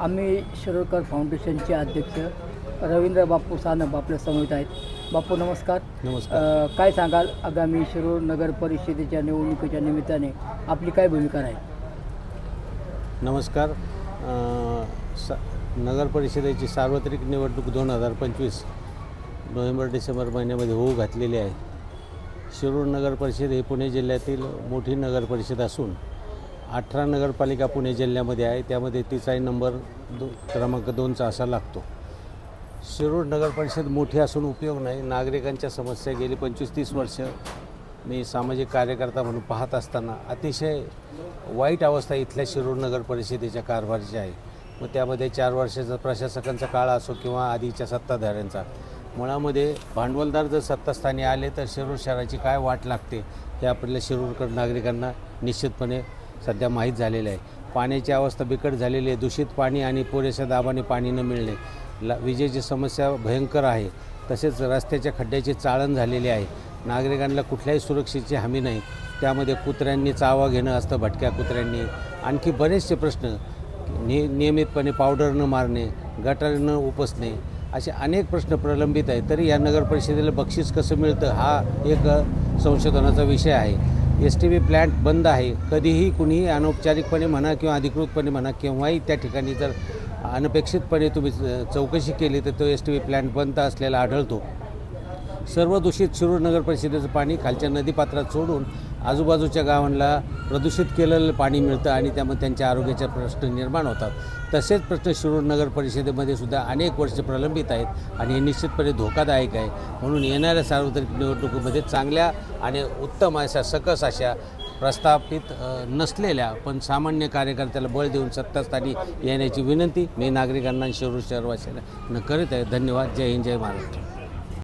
आम्ही शिरोडकर फाउंडेशनचे अध्यक्ष रवींद्र बापू सानप आपल्यासमोर आहेत. बापू नमस्कार. नमस्कार. अ, काय सांगाल? आगामी शिरोड नगर परिषदेच्या निवडणुकीच्या निमित्ताने आपली काय भूमिका राहील? नमस्कार. अ, स नगर परिषदेची सार्वत्रिक निवडणूक दोन हजार पंचवीस नोव्हेंबर डिसेंबर महिन्यामध्ये होऊ घातलेली आहे. शिरूर नगर परिषद ही पुणे जिल्ह्यातील मोठी नगर परिषद असून अठरा नगरपालिका पुणे जिल्ह्यामध्ये आहे. त्यामध्ये तिचाही नंबर दो क्रमांक दोनचा असा लागतो. शिरूर नगर परिषद मोठी असून उपयोग नाही. नागरिकांच्या समस्या गेली पंचवीस तीस वर्ष. मी सामाजिक कार्यकर्ता म्हणून पाहत असताना अतिशय वाईट अवस्था इथल्या शिरूर नगर परिषदेच्या कारभाराची आहे. मग त्यामध्ये चार वर्षाचा प्रशासकांचा काळ असो किंवा आधीच्या सत्ताधाऱ्यांचा. मुळामध्ये भांडवलदार जर सत्तास्थानी आले तर शिरूर शहराची काय वाट लागते हे आपल्या शिरूरकर नागरिकांना निश्चितपणे सध्या माहीत झालेलं आहे. पाण्याची अवस्था बिकट झालेली आहे. दूषित पाणी आणि पुरेशा दाबाने पाणी न मिळणे ला विजेची समस्या भयंकर आहे. तसेच रस्त्याच्या खड्ड्याची चाळण झालेली आहे. नागरिकांना कुठल्याही सुरक्षेची हमी नाही. त्यामध्ये कुत्र्यांनी चावा घेणं असतं भटक्या कुत्र्यांनी. आणखी बरेचसे प्रश्न नि नियमितपणे पावडर न मारणे गटारनं न उपसणे असे अनेक प्रश्न प्रलंबित आहेत. तरी या नगर परिषदेला बक्षीस कसं मिळतं हा एक संशोधनाचा विषय आहे. एस टी बी प्लॅन्ट बंद आहे. कधीही कुणीही अनौपचारिकपणे म्हणा किंवा अधिकृतपणे म्हणा केव्हाही त्या ठिकाणी जर अनपेक्षितपणे तुम्ही चौकशी केली तर तो एस टी बी प्लॅन्ट बंद असलेला आढळतो. सर्व दूषित शिरूर नगर परिषदेचं पाणी खालच्या नदीपात्रात सोडून आजूबाजूच्या गावांना प्रदूषित केलेलं पाणी मिळतं आणि त्यामुळे त्यांच्या आरोग्याचे प्रश्न निर्माण होतात. तसेच प्रश्न शिरूर नगर परिषदेमध्ये सुद्धा अनेक वर्ष प्रलंबित आहेत आणि हे निश्चितपणे धोकादायक आहे. म्हणून येणाऱ्या सार्वत्रिक निवडणुकीमध्ये चांगल्या आणि उत्तम अशा सकस अशा प्रस्थापित नसलेल्या पण सामान्य कार्यकर्त्याला बळ देऊन सत्तास्थानी येण्याची विनंती मी नागरिकांना शिरूर शहरवासियांना करीत आहे. धन्यवाद. जय हिंद. जय महाराष्ट्र.